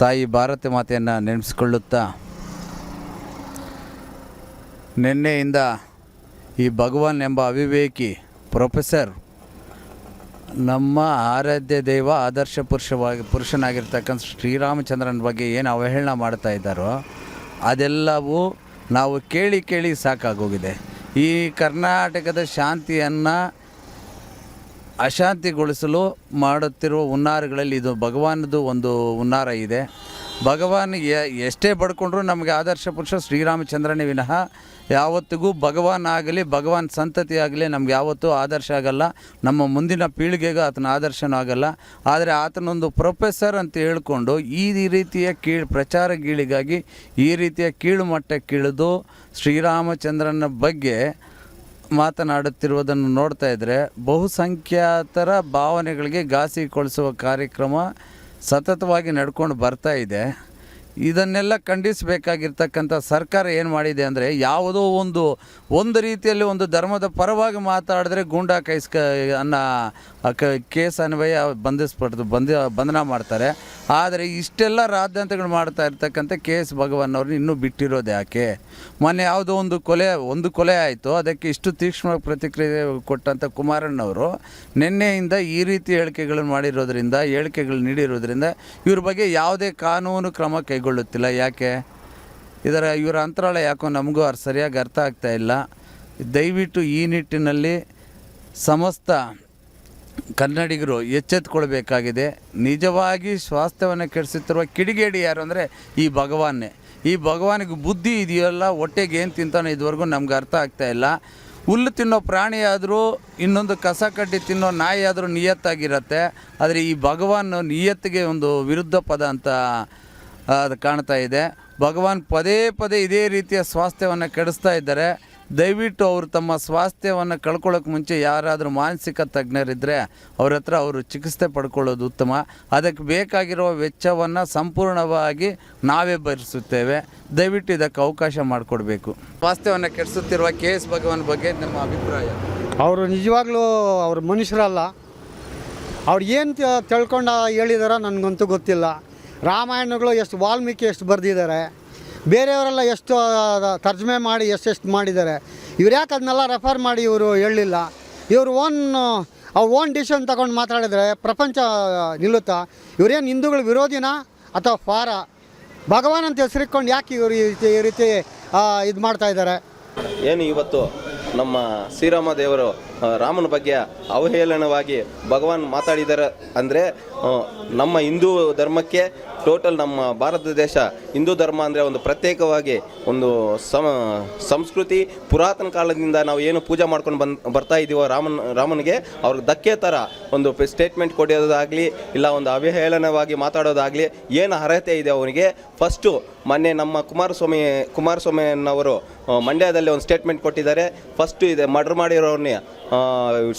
ತಾಯಿ ಭಾರತ ಮಾತೆಯನ್ನು ನೆನೆಸ್ಕೊಳ್ಳುತ್ತಾ, ನಿನ್ನೆಯಿಂದ ಈ ಭಗವಾನ್ ಎಂಬ ಅವಿವೇಕಿ ಪ್ರೊಫೆಸರ್ ನಮ್ಮ ಆರಾಧ್ಯ ದೈವ ಆದರ್ಶ ಪುರುಷವಾಗಿ, ಪುರುಷನಾಗಿರ್ತಕ್ಕಂಥ ಶ್ರೀರಾಮಚಂದ್ರನ ಬಗ್ಗೆ ಏನು ಅವಹೇಳನ ಮಾಡ್ತಾ ಇದ್ದಾರೋ, ಅದೆಲ್ಲವೂ ನಾವು ಕೇಳಿ ಕೇಳಿ ಸಾಕಾಗೋಗಿದೆ. ಈ ಕರ್ನಾಟಕದ ಶಾಂತಿಯನ್ನು ಅಶಾಂತಿಗೊಳಿಸಲು ಮಾಡುತ್ತಿರುವ ಹುನ್ನಾರಗಳಲ್ಲಿ ಇದು ಭಗವಾನದು ಒಂದು ಹುನ್ನಾರ ಇದೆ. ಭಗವಾನ್ ಎಷ್ಟೇ ಬಡ್ಕೊಂಡ್ರೂ ನಮಗೆ ಆದರ್ಶ ಪುರುಷ ಶ್ರೀರಾಮಚಂದ್ರನೇ ವಿನಃ ಯಾವತ್ತಿಗೂ ಭಗವಾನ್ ಆಗಲಿ, ಭಗವಾನ್ ಸಂತತಿ ಆಗಲಿ ನಮ್ಗೆ ಯಾವತ್ತೂ ಆದರ್ಶ ಆಗಲ್ಲ. ನಮ್ಮ ಮುಂದಿನ ಪೀಳಿಗೆಗೂ ಆತನ ಆದರ್ಶನೂ ಆಗಲ್ಲ. ಆದರೆ ಆತನೊಂದು ಪ್ರೊಫೆಸರ್ ಅಂತ ಹೇಳ್ಕೊಂಡು ಈ ರೀತಿಯ ಕೀಳು, ಪ್ರಚಾರ ಗೀಳಿಗಾಗಿ ಈ ರೀತಿಯ ಕೀಳು ಮಟ್ಟಕ್ಕಿಳಿದು ಶ್ರೀರಾಮಚಂದ್ರನ ಬಗ್ಗೆ ಮಾತನಾಡುತ್ತಿರುವುದನ್ನು ನೋಡ್ತಾ ಇದ್ದರೆ ಬಹುಸಂಖ್ಯಾತರ ಭಾವನೆಗಳಿಗೆ ಘಾಸಿಗೊಳಿಸುವ ಕಾರ್ಯಕ್ರಮ ಸತತವಾಗಿ ನಡ್ಕೊಂಡು ಬರ್ತಾ ಇದೆ. ಇದನ್ನೆಲ್ಲ ಖಂಡಿಸಬೇಕಾಗಿರ್ತಕ್ಕಂಥ ಸರ್ಕಾರ ಏನು ಮಾಡಿದೆ ಅಂದರೆ ಯಾವುದೋ ಒಂದು ಒಂದು ರೀತಿಯಲ್ಲಿ ಒಂದು ಧರ್ಮದ ಪರವಾಗಿ ಮಾತಾಡಿದ್ರೆ ಗೂಂಡಾ ಕೈಸ್ಕ ಅನ್ನೋ ಕ- ಕೇಸ್ ಅನ್ವಯ ಬಂಧಿಸ್ಬಿಡ್ದು, ಬಂಧ, ಬಂಧನ ಮಾಡ್ತಾರೆ. ಆದರೆ ಇಷ್ಟೆಲ್ಲ ರಾದ್ಧಾಂತಗಳು ಮಾಡ್ತಾ ಇರ್ತಕ್ಕಂಥ ಕೆ ಎಸ್ ಭಗವಾನ್ ಅವ್ರನ್ನ ಇನ್ನೂ ಬಿಟ್ಟಿರೋದು ಯಾಕೆ? ಮೊನ್ನೆ ಯಾವುದೋ ಒಂದು ಕೊಲೆ ಒಂದು ಕೊಲೆ ಆಯಿತು. ಅದಕ್ಕೆ ಇಷ್ಟು ತೀಕ್ಷ್ಣ ಪ್ರತಿಕ್ರಿಯೆ ಕೊಟ್ಟಂಥ ಕುಮಾರಣ್ಣವರು ನಿನ್ನೆಯಿಂದ ಈ ರೀತಿ ಹೇಳಿಕೆಗಳನ್ನು ಮಾಡಿರೋದ್ರಿಂದ ಹೇಳಿಕೆಗಳು ನೀಡಿರೋದ್ರಿಂದ ಇವ್ರ ಬಗ್ಗೆ ಯಾವುದೇ ಕಾನೂನು ಕ್ರಮ ಕೈಗೊಳ್ಳುತ್ತಿಲ್ಲ. ಯಾಕೆ? ಇದರ, ಇವರ ಅಂತರಾಳ ಯಾಕೋ ನಮಗೂ ಅವ್ರು ಸರಿಯಾಗಿ ಅರ್ಥ ಆಗ್ತಾ ಇಲ್ಲ. ದಯವಿಟ್ಟು ಈ ನಿಟ್ಟಿನಲ್ಲಿ ಸಮಸ್ತ ಕನ್ನಡಿಗರು ಎಚ್ಚೆತ್ತುಕೊಳ್ಬೇಕಾಗಿದೆ ನಿಜವಾಗಿ ಸ್ವಾಸ್ಥ್ಯವನ್ನು ಕೆಡಿಸುತ್ತಿರುವ ಕಿಡಿಗೇಡಿ ಯಾರು ಅಂದರೆ ಈ ಭಗವಾನ್ನೇ. ಈ ಭಗವಾನಿಗೆ ಬುದ್ಧಿ ಇದೆಯಲ್ಲ, ಹೊಟ್ಟೆಗೆ ಏನು ತಿಂತಾನೋ ಇದುವರೆಗೂ ನಮ್ಗೆ ಅರ್ಥ ಆಗ್ತಾ ಇಲ್ಲ. ಹುಲ್ಲು ತಿನ್ನೋ ಪ್ರಾಣಿ ಆದರೂ ಇನ್ನೊಂದು ಕಸ ಕಡ್ಡಿ ತಿನ್ನೋ ನಾಯಿ ಆದರೂ ನಿಯತ್ತಾಗಿರತ್ತೆ. ಆದರೆ ಈ ಭಗವಾನ್ ನಿಯತ್ತಿಗೆ ಒಂದು ವಿರುದ್ಧ ಪದ ಅಂತ ಅದು ಕಾಣ್ತಾ ಇದೆ. ಭಗವಾನ್ ಪದೇ ಪದೇ ಇದೇ ರೀತಿಯ ಸ್ವಾಸ್ಥ್ಯವನ್ನು ಕೆಡಿಸ್ತಾ ಇದ್ದಾರೆ. ದಯವಿಟ್ಟು ಅವರು ತಮ್ಮ ಸ್ವಾಸ್ಥ್ಯವನ್ನು ಕಳ್ಕೊಳ್ಳೋಕೆ ಮುಂಚೆ ಯಾರಾದರೂ ಮಾನಸಿಕ ತಜ್ಞರಿದ್ದರೆ ಅವ್ರ ಹತ್ರ ಅವರು ಚಿಕಿತ್ಸೆ ಪಡ್ಕೊಳ್ಳೋದು ಉತ್ತಮ. ಅದಕ್ಕೆ ಬೇಕಾಗಿರುವ ವೆಚ್ಚವನ್ನು ಸಂಪೂರ್ಣವಾಗಿ ನಾವೇ ಭರಿಸುತ್ತೇವೆ. ದಯವಿಟ್ಟು ಇದಕ್ಕೆ ಅವಕಾಶ ಮಾಡಿಕೊಡ್ಬೇಕು. ಸ್ವಾಸ್ಥ್ಯವನ್ನು ಕೆಡಿಸುತ್ತಿರುವ ಕೆ ಎಸ್ ಭಗವಾನ್ ಬಗ್ಗೆ ನಮ್ಮ ಅಭಿಪ್ರಾಯ? ಅವರು ನಿಜವಾಗ್ಲೂ ಅವರು ಮನುಷ್ಯರಲ್ಲ. ಅವ್ರು ಏನು ತಿಳ್ಕೊಂಡು ಹೇಳಿದಾರೋ ನನಗಂತೂ ಗೊತ್ತಿಲ್ಲ. ರಾಮಾಯಣಗಳು ಎಷ್ಟು ವಾಲ್ಮೀಕಿ ಎಷ್ಟು ಬರೆದಿದ್ದಾರೆ, ಬೇರೆಯವರೆಲ್ಲ ಎಷ್ಟು ತರ್ಜಮೆ ಮಾಡಿ ಎಷ್ಟೆಷ್ಟು ಮಾಡಿದ್ದಾರೆ, ಇವ್ರು ಯಾಕೆ ಅದನ್ನೆಲ್ಲ ರೆಫರ್ ಮಾಡಿ ಇವರು ಹೇಳಲಿಲ್ಲ? ಇವರು ಓನ್ ಅವ್ರ ಓನ್ ಡಿಸಿಷನ್ ತಗೊಂಡು ಮಾತಾಡಿದರೆ ಪ್ರಪಂಚ ನಿಲ್ಲುತ್ತಾ? ಇವರೇನು ಹಿಂದೂಗಳ ವಿರೋಧಿನ ಅಥವಾ ಫಾರ? ಭಗವಾನ್ ಅಂತ ಹೆಸರಿಕೊಂಡು ಯಾಕೆ ಇವರು ಈ ರೀತಿ ಇದು ಮಾಡ್ತಾ ಇದ್ದಾರೆ? ಏನು ಇವತ್ತು ನಮ್ಮ ಶ್ರೀರಾಮ ದೇವರು ರಾಮನ ಬಗ್ಗೆ ಅವಹೇಳನವಾಗಿ ಭಗವಾನ್ ಮಾತಾಡಿದ್ದಾರೆ ಅಂದರೆ ನಮ್ಮ ಹಿಂದೂ ಧರ್ಮಕ್ಕೆ ಟೋಟಲ್ ನಮ್ಮ ಭಾರತ ದೇಶ ಹಿಂದೂ ಧರ್ಮ ಅಂದರೆ ಒಂದು ಪ್ರತ್ಯೇಕವಾಗಿ ಒಂದು ಸಮ, ಸಂಸ್ಕೃತಿ ಪುರಾತನ ಕಾಲದಿಂದ ನಾವು ಏನು ಪೂಜೆ ಮಾಡ್ಕೊಂಡು ಬಂದು, ಬರ್ತಾ ಇದ್ದೀವೋ ರಾಮನ್, ರಾಮನಿಗೆ, ಅವ್ರಿಗೆ ಧಕ್ಕೆ ಥರ ಒಂದು ಸ್ಟೇಟ್ಮೆಂಟ್ ಕೊಡೋದಾಗಲಿ, ಇಲ್ಲ ಒಂದು ಅವಹೇಳನವಾಗಿ ಮಾತಾಡೋದಾಗಲಿ, ಏನು ಅರ್ಹತೆ ಇದೆ ಅವನಿಗೆ? ಫಸ್ಟು ಮೊನ್ನೆ ನಮ್ಮ ಕುಮಾರಸ್ವಾಮಿ ಕುಮಾರಸ್ವಾಮಿಯನ್ನವರು ಮಂಡ್ಯದಲ್ಲಿ ಒಂದು ಸ್ಟೇಟ್ಮೆಂಟ್ ಕೊಟ್ಟಿದ್ದಾರೆ. ಫಸ್ಟು ಇದೆ ಮರ್ಡರ್ ಮಾಡಿರೋರ್ನೇ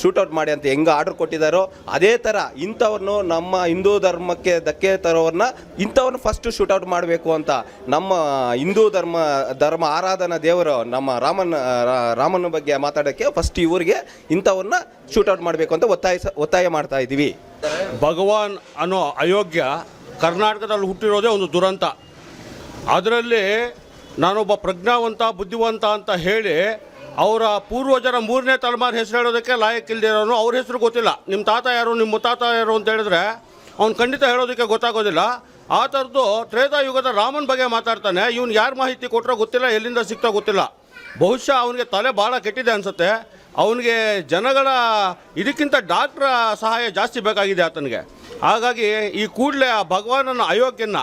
ಶೂಟೌಟ್ ಮಾಡಿ ಅಂತ ಹೆಂಗೆ ಆರ್ಡರ್ ಕೊಟ್ಟಿದ್ದಾರೋ ಅದೇ ಥರ ಇಂಥವ್ರನ್ನು ನಮ್ಮ ಹಿಂದೂ ಧರ್ಮಕ್ಕೆ ಧಕ್ಕೆ ತರೋರನ್ನ ಇಂಥವ್ರನ್ನ ಫಸ್ಟ್ ಶೂಟೌಟ್ ಮಾಡಬೇಕು ಅಂತ ನಮ್ಮ ಹಿಂದೂ ಧರ್ಮ ಧರ್ಮ ಆರಾಧನಾ ದೇವರು ನಮ್ಮ ರಾಮನ ರಾಮನ ಬಗ್ಗೆ ಮಾತಾಡೋಕ್ಕೆ ಫಸ್ಟ್ ಇವರಿಗೆ ಇಂಥವ್ರನ್ನ ಶೂಟೌಟ್ ಮಾಡಬೇಕು ಅಂತ ಒತ್ತಾಯ ಒತ್ತಾಯ ಮಾಡ್ತಾ ಇದ್ದೀವಿ. ಭಗವಾನ್ ಅನ್ನೋ ಅಯೋಗ್ಯ ಕರ್ನಾಟಕದಲ್ಲಿ ಹುಟ್ಟಿರೋದೇ ಒಂದು ದುರಂತ. ಅದರಲ್ಲಿ ನಾನೊಬ್ಬ ಪ್ರಜ್ಞಾವಂತ, ಬುದ್ಧಿವಂತ ಅಂತ ಹೇಳಿ ಅವರ ಪೂರ್ವಜರ ಮೂರನೇ ತಲೆಮಾರು ಹೆಸರು ಹೇಳೋದಕ್ಕೆ ಲಾಯಕ್ಕಿಲ್ದಿರೋನು ಅವ್ರ ಹೆಸರು ಗೊತ್ತಿಲ್ಲ. ನಿಮ್ಮ ತಾತ ಯಾರು, ನಿಮ್ಮ ಮುತ್ತಾತ ಯಾರು ಅಂತ ಹೇಳಿದ್ರೆ ಅವ್ನು ಖಂಡಿತ ಹೇಳೋದಕ್ಕೆ ಗೊತ್ತಾಗೋದಿಲ್ಲ. ಆ ಥರದ್ದು ತ್ರೇತಾಯುಗದ ರಾಮನ ಬಗ್ಗೆ ಮಾತಾಡ್ತಾನೆ. ಇವ್ನು ಯಾರು ಮಾಹಿತಿ ಕೊಟ್ಟರೋ ಗೊತ್ತಿಲ್ಲ, ಎಲ್ಲಿಂದ ಸಿಗ್ತಾ ಗೊತ್ತಿಲ್ಲ. ಬಹುಶಃ ಅವನಿಗೆ ತಲೆ ಭಾಳ ಕೆಟ್ಟಿದೆ ಅನಿಸುತ್ತೆ. ಅವನಿಗೆ ಜನಗಳ ಇದಕ್ಕಿಂತ ಡಾಕ್ಟ್ರ ಸಹಾಯ ಜಾಸ್ತಿ ಬೇಕಾಗಿದೆ ಆತನಿಗೆ. ಹಾಗಾಗಿ ಈ ಕೂಡಲೇ ಆ ಭಗವಾನನ ಅಯೋಗ್ಯನ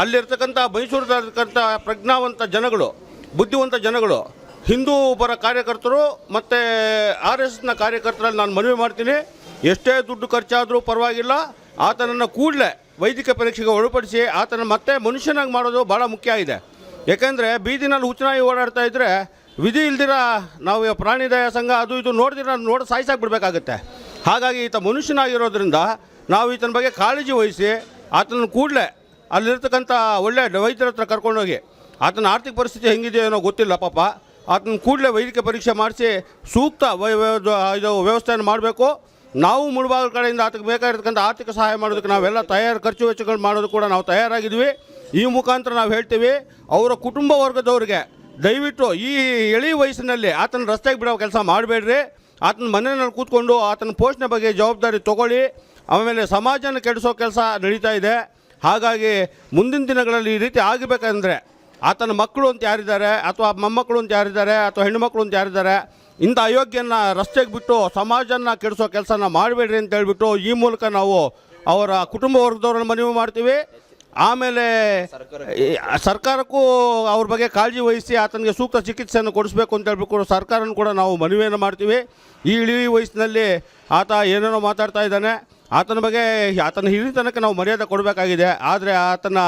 ಅಲ್ಲಿರ್ತಕ್ಕಂಥ ಮೈಸೂರಲ್ಲಿರ್ತಕ್ಕಂಥ ಪ್ರಜ್ಞಾವಂತ ಜನಗಳು, ಬುದ್ಧಿವಂತ ಜನಗಳು ಹಿಂದೂ ಪರ ಕಾರ್ಯಕರ್ತರು ಮತ್ತು ಆರ್ ಎಸ್ ಎಸ್ನ ಕಾರ್ಯಕರ್ತರಲ್ಲಿ ನಾನು ಮನವಿ ಮಾಡ್ತೀನಿ. ಎಷ್ಟೇ ದುಡ್ಡು ಖರ್ಚಾದರೂ ಪರವಾಗಿಲ್ಲ. ಆತನನ್ನು ಕೂಡಲೇ ವೈದ್ಯಕೀಯ ಪರೀಕ್ಷೆಗೆ ಒಳಪಡಿಸಿ ಆತನ ಮತ್ತೆ ಮನುಷ್ಯನಾಗಿ ಮಾಡೋದು ಭಾಳ ಮುಖ್ಯ ಇದೆ ಏಕೆಂದರೆ ಬೀದಿನಲ್ಲಿ ಹುಚ್ಚನಾಗಿ ಓಡಾಡ್ತಾ ಇದ್ದರೆ ವಿಧಿ ಇಲ್ದಿರ ನಾವು ಪ್ರಾಣಿದಯ ಸಂಘ ಅದು ಇದು ನೋಡ್ದಿರ ನೋಡಿ ಸಾಯಿಸಾಕ್ಬಿಡ್ಬೇಕಾಗತ್ತೆ ಹಾಗಾಗಿ ಈತ ಮನುಷ್ಯನಾಗಿರೋದ್ರಿಂದ ನಾವು ಈತನ ಬಗ್ಗೆ ಕಾಳಜಿ ವಹಿಸಿ ಆತನ ಕೂಡಲೇ ಅಲ್ಲಿರ್ತಕ್ಕಂಥ ಒಳ್ಳೆ ವೈದ್ಯರ ಹತ್ರ ಕರ್ಕೊಂಡೋಗಿ, ಆತನ ಆರ್ಥಿಕ ಪರಿಸ್ಥಿತಿ ಹೆಂಗಿದೆಯೋ ಗೊತ್ತಿಲ್ಲ ಪಾಪ. ಆತನ ಕೂಡಲೇ ವೈದ್ಯಕೀಯ ಪರೀಕ್ಷೆ ಮಾಡಿಸಿ ಸೂಕ್ತ ಇದು ವ್ಯವಸ್ಥೆಯನ್ನು ಮಾಡಬೇಕು. ನಾವು ಮುಳುಬಾಗ ಕಡೆಯಿಂದ ಆತಕ್ಕೆ ಬೇಕಾಗಿರ್ತಕ್ಕಂಥ ಆರ್ಥಿಕ ಸಹಾಯ ಮಾಡೋದಕ್ಕೆ ನಾವೆಲ್ಲ ತಯಾರು ಖರ್ಚು ವೆಚ್ಚಗಳು ಮಾಡೋದು ಕೂಡ ನಾವು ತಯಾರಾಗಿದ್ವಿ. ಈ ಮುಖಾಂತರ ನಾವು ಹೇಳ್ತೀವಿ, ಅವರ ಕುಟುಂಬ ವರ್ಗದವ್ರಿಗೆ ದಯವಿಟ್ಟು ಈ ಎಳಿ ವಯಸ್ಸಿನಲ್ಲಿ ಆತನ ರಸ್ತೆಗೆ ಬಿಡೋ ಕೆಲಸ ಮಾಡಬೇಡ್ರಿ. ಆತನ ಮನೆಯಲ್ಲಿ ಕೂತ್ಕೊಂಡು ಆತನ ಪೋಷಣೆ ಬಗ್ಗೆ ಜವಾಬ್ದಾರಿ ತಗೊಳ್ಳಿ. ಆಮೇಲೆ ಸಮಾಜನ ಕೆಡಿಸೋ ಕೆಲಸ ನಡೀತಾ ಇದೆ. ಹಾಗಾಗಿ ಮುಂದಿನ ದಿನಗಳಲ್ಲಿ ಈ ರೀತಿ ಆಗಬೇಕಂದ್ರೆ ಆತನ ಮಕ್ಕಳು ಅಂತ ಯಾರಿದ್ದಾರೆ, ಅಥವಾ ಮೊಮ್ಮಕ್ಕಳು ಅಂತ ಯಾರಿದ್ದಾರೆ, ಅಥವಾ ಹೆಣ್ಣುಮಕ್ಕಳು ಅಂತ ಯಾರಿದ್ದಾರೆ, ಇಂಥ ಅಯೋಗ್ಯನ ರಸ್ತೆಗೆ ಬಿಟ್ಟು ಸಮಾಜನ ಕೆಡಿಸೋ ಕೆಲಸನ ಮಾಡಬೇಡ್ರಿ ಅಂತ ಹೇಳ್ಬಿಟ್ಟು ಈ ಮೂಲಕ ನಾವು ಅವರ ಕುಟುಂಬ ವರ್ಗದವ್ರನ್ನ ಮನವಿ ಮಾಡ್ತೀವಿ. ಆಮೇಲೆ ಸರ್ಕಾರಕ್ಕೂ ಅವ್ರ ಬಗ್ಗೆ ಕಾಳಜಿ ವಹಿಸಿ ಆತನಿಗೆ ಸೂಕ್ತ ಚಿಕಿತ್ಸೆಯನ್ನು ಕೊಡಿಸ್ಬೇಕು ಅಂತ ಹೇಳ್ಬಿಟ್ಟು ಸರ್ಕಾರನ ಕೂಡ ನಾವು ಮನವಿಯನ್ನು ಮಾಡ್ತೀವಿ. ಈ ಇಳಿ ವಯಸ್ಸಿನಲ್ಲಿ ಆತ ಏನೇನೋ ಮಾತಾಡ್ತಾ ಇದ್ದಾನೆ. ಆತನ ಬಗ್ಗೆ ಆತನ ಹಿರಿತನಕ್ಕೆ ನಾವು ಮರ್ಯಾದೆ ಕೊಡಬೇಕಾಗಿದೆ. ಆದರೆ ಆತನ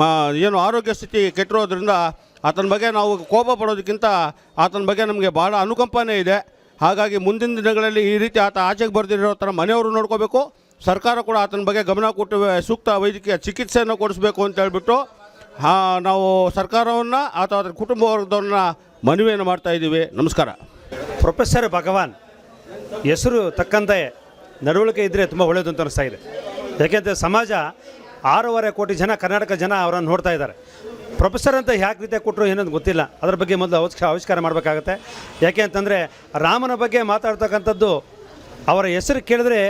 ಮ, ಏನು ಆರೋಗ್ಯ ಸ್ಥಿತಿ ಕೆಟ್ಟಿರೋದ್ರಿಂದ ಆತನ ಬಗ್ಗೆ ನಾವು ಕೋಪ ಪಡೋದಕ್ಕಿಂತ ಆತನ ಬಗ್ಗೆ ನಮಗೆ ಭಾಳ ಅನುಕಂಪನೇ ಇದೆ. ಹಾಗಾಗಿ ಮುಂದಿನ ದಿನಗಳಲ್ಲಿ ಈ ರೀತಿ ಆತ ಆಚೆಗೆ ಬರೆದಿರೋ ಥರ ಮನೆಯವರು ನೋಡ್ಕೋಬೇಕು. ಸರ್ಕಾರ ಕೂಡ ಆತನ ಬಗ್ಗೆ ಗಮನ ಕೊಟ್ಟು ಸೂಕ್ತ ವೈದ್ಯಕೀಯ ಚಿಕಿತ್ಸೆಯನ್ನು ಕೊಡಿಸ್ಬೇಕು ಅಂತ ಹೇಳ್ಬಿಟ್ಟು ನಾವು ಸರ್ಕಾರವನ್ನು ಅಥವಾ ಅದರ ಕುಟುಂಬ ವರ್ಗದವ್ರನ್ನ ಮನವಿಯನ್ನು ಮಾಡ್ತಾ ಇದ್ದೀವಿ. ನಮಸ್ಕಾರ. ಪ್ರೊಫೆಸರ್ ಭಗವಾನ್, ಹೆಸರು ತಕ್ಕಂತೆ ನಡವಳಿಕೆ ಇದ್ದರೆ ತುಂಬ ಒಳ್ಳೆಯದು ಅಂತ ಅನಿಸ್ತಾ ಇದೆ. ಯಾಕೆಂದರೆ ಸಮಾಜ ಆರೂವರೆ ಕೋಟಿ ಜನ ಕರ್ನಾಟಕ ಜನ ಅವರನ್ನು ನೋಡ್ತಾ ಇದ್ದಾರೆ. ಪ್ರೊಫೆಸರ್ ಅಂತ ಯಾಕೆ ರೀತಿ ಕೊಟ್ಟರು ಏನಂತ ಗೊತ್ತಿಲ್ಲ. ಅದ್ರ ಬಗ್ಗೆ ಮೊದಲು ಆವಿಷ್ಕಾರ ಆವಿಷ್ಕಾರ ಮಾಡಬೇಕಾಗತ್ತೆ. ಯಾಕೆ ಅಂತಂದರೆ ರಾಮನ ಬಗ್ಗೆ ಮಾತಾಡ್ತಕ್ಕಂಥದ್ದು ಅವರ ಹೆಸರು ಕೇಳಿದ್ರೆ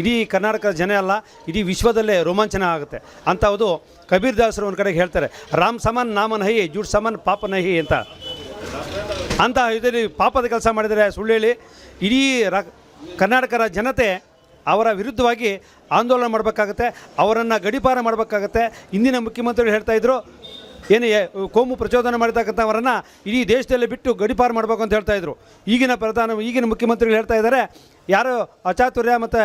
ಇಡೀ ಕರ್ನಾಟಕದ ಜನ ಅಲ್ಲ, ಇಡೀ ವಿಶ್ವದಲ್ಲೇ ರೋಮಾಂಚನ ಆಗುತ್ತೆ. ಅಂಥವುದು ಕಬೀರ್ ದಾಸರು ಒಂದು ಕಡೆಗೆ ಹೇಳ್ತಾರೆ, ರಾಮ್ ಸಮನ್ ನಾಮನ್ ಹೈ ಜೂಡ್ ಸಮನ್ ಪಾಪ ನಹಿ ಅಂತ. ಅಂತ ಇದರಲ್ಲಿ ಪಾಪದ ಕೆಲಸ ಮಾಡಿದರೆ ಸುಳ್ಳು ಹೇಳಿ ಇಡೀ ರ, ಕರ್ನಾಟಕದ ಜನತೆ ಅವರ ವಿರುದ್ಧವಾಗಿ ಆಂದೋಲನ ಮಾಡಬೇಕಾಗತ್ತೆ, ಅವರನ್ನು ಗಡಿಪಾರ ಮಾಡಬೇಕಾಗತ್ತೆ. ಇಂದಿನ ಮುಖ್ಯಮಂತ್ರಿಗಳು ಹೇಳ್ತಾ ಇದ್ರು, ಏನು ಕೋಮು ಪ್ರಚೋದನೆ ಮಾಡಿರ್ತಕ್ಕಂಥವರನ್ನು ಇಡೀ ದೇಶದಲ್ಲಿ ಬಿಟ್ಟು ಗಡಿಪಾರು ಮಾಡಬೇಕು ಅಂತ ಹೇಳ್ತಾ ಇದ್ರು. ಈಗಿನ ಪ್ರಧಾನ, ಈಗಿನ ಮುಖ್ಯಮಂತ್ರಿಗಳು ಹೇಳ್ತಾ ಇದ್ದಾರೆ ಯಾರು ಅಚಾತುರ್ಯ ಮತ್ತು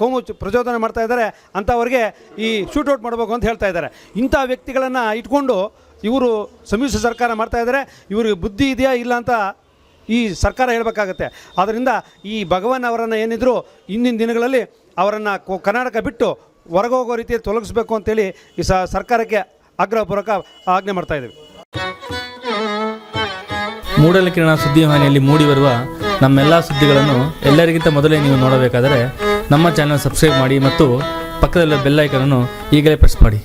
ಕೋಮು ಪ್ರಚೋದನೆ ಮಾಡ್ತಾ ಇದ್ದಾರೆ ಅಂಥವ್ರಿಗೆ ಈ ಶೂಟೌಟ್ ಮಾಡಬೇಕು ಅಂತ ಹೇಳ್ತಾ ಇದ್ದಾರೆ ಇಂಥ ವ್ಯಕ್ತಿಗಳನ್ನು ಇಟ್ಕೊಂಡು ಇವರು ಸಮ್ಮಿಶ್ರ ಸರ್ಕಾರ ಮಾಡ್ತಾ ಇದ್ದಾರೆ ಇವ್ರಿಗೆ ಬುದ್ಧಿ ಇದೆಯಾ ಇಲ್ಲ ಅಂತ ಈ ಸರ್ಕಾರ ಹೇಳಬೇಕಾಗತ್ತೆ. ಆದ್ದರಿಂದ ಈ ಭಗವಾನ್ ಅವರನ್ನು ಏನಿದ್ರು ಇಂದಿನ ದಿನಗಳಲ್ಲಿ ಅವರನ್ನು ಕರ್ನಾಟಕ ಬಿಟ್ಟು ಹೊರಗೋಗೋ ರೀತಿಯಲ್ಲಿ ತೊಲಗಿಸ್ಬೇಕು ಅಂತೇಳಿ ಈ ಸ, ಸರ್ಕಾರಕ್ಕೆ ಆಗ್ರಹಪೂರ್ವಕ ಆಜ್ಞೆ ಮಾಡ್ತಾ ಇದ್ದೀವಿ. ಮೂಡಲಕಿರಣ ಸುದ್ದಿವಾಹಿನಿಯಲ್ಲಿ ಮೂಡಿಬರುವ ನಮ್ಮೆಲ್ಲ ಸುದ್ದಿಗಳನ್ನು ಎಲ್ಲರಿಗಿಂತ ಮೊದಲೇ ನೀವು ನೋಡಬೇಕಾದರೆ ನಮ್ಮ ಚಾನಲ್ ಸಬ್ಸ್ಕ್ರೈಬ್ ಮಾಡಿ ಮತ್ತು ಪಕ್ಕದಲ್ಲಿರುವ ಬೆಲ್ಲೈಕನನ್ನು ಈಗಲೇ ಪ್ರೆಸ್ ಮಾಡಿ.